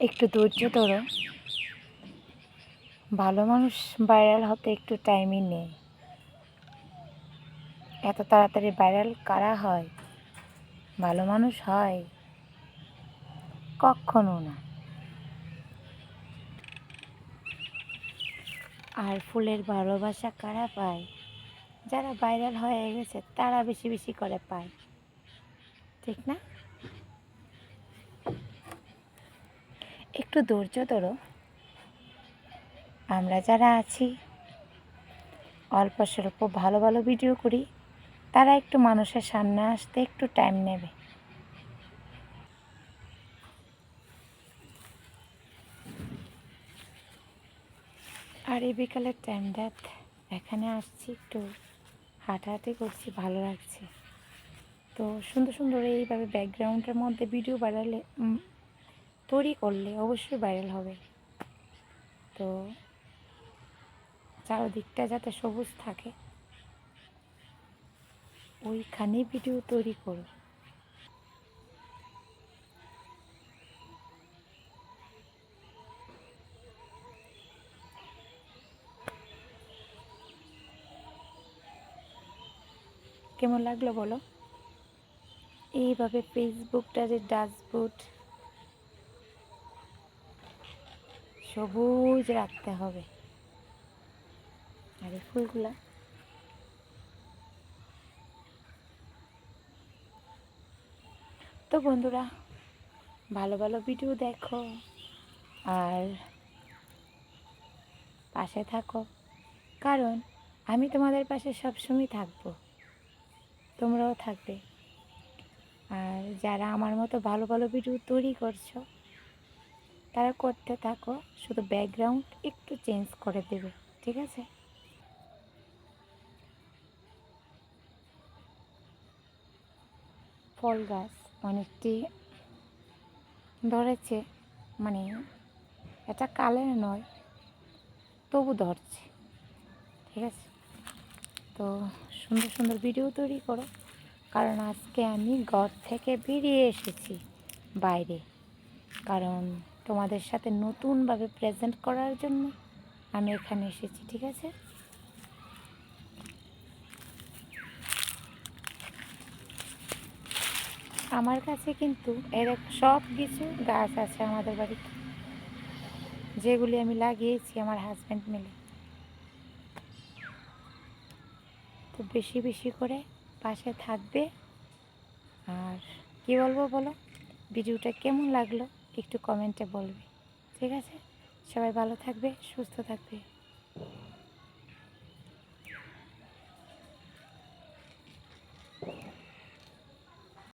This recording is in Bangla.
একটু ধৈর্য ধরো। ভালো মানুষ ভাইরাল হতে একটু টাইমই নেই। এত তাড়াতাড়ি ভাইরাল কারা হয়? ভালো মানুষ হয়? কখনো না। আর ফুলের ভালোবাসা কারা পায়? যারা ভাইরাল হয়ে গেছে, তারা বেশি বেশি করে পায়। ঠিক না? একটু ধৈর্য ধরো। আমরা যারা আছি, অল্প স্বল্প ভালো ভালো ভিডিও করি, তারা একটু মানুষের সামনে আসতে একটু টাইম নেবে। আর এই বিকালের টাইমটা এখানে আসছি একটু হাঁটাহাঁটি করছি, ভালো লাগছে। তো সুন্দর সুন্দর এইভাবে ব্যাকগ্রাউন্ডের মধ্যে ভিডিও বাড়ালে তৈরি করলে অবশ্যই ভাইরাল হবে। তো চারদিকটা যাতে সবুজ থাকে ওইখানে ভিডিও তৈরি করো। কেমন লাগল বলো? এইভাবে ফেসবুকটা যে ডাস্টবুট সবুজ রাখতে হবে। আর এই ফুলগুলা তো বন্ধুরা, ভালো ভালো ভিডিও দেখো আর পাশে থাকো, কারণ আমি তোমাদের পাশে সবসময় থাকব, তোমরাও থাকবে। আর যারা আমার মতো ভালো ভালো ভিডিও তৈরি করছ তারা করতে থাকো, শুধু ব্যাকগ্রাউন্ড একটু চেঞ্জ করে দেবে, ঠিক আছে? ফল গাছ অনেকটি ধরেছে মানে এটা কালের নয়, তবু ধরছে, ঠিক আছে? তো সুন্দর সুন্দর ভিডিও তৈরি করো, কারণ আজকে আমি ঘর থেকে বেরিয়ে এসেছি বাইরে, কারণ তোমাদের সাথে নতুনভাবে প্রেজেন্ট করার জন্য আমি এখানে এসেছি, ঠিক আছে? আমার কাছে কিন্তু এরকম সব কিছু গাছ আছে আমাদের বাড়িতে, যেগুলি আমি লাগিয়েছি আমার হাজব্যান্ড মিলে। তো বেশি বেশি করে পাশে থাকবে। আর কি বলব বলো? ভিডিওটা কেমন লাগল? একটু কমেন্টে বলবে। ঠিক আছে? সবাই ভালো থাকবে সুস্থ থাকবে।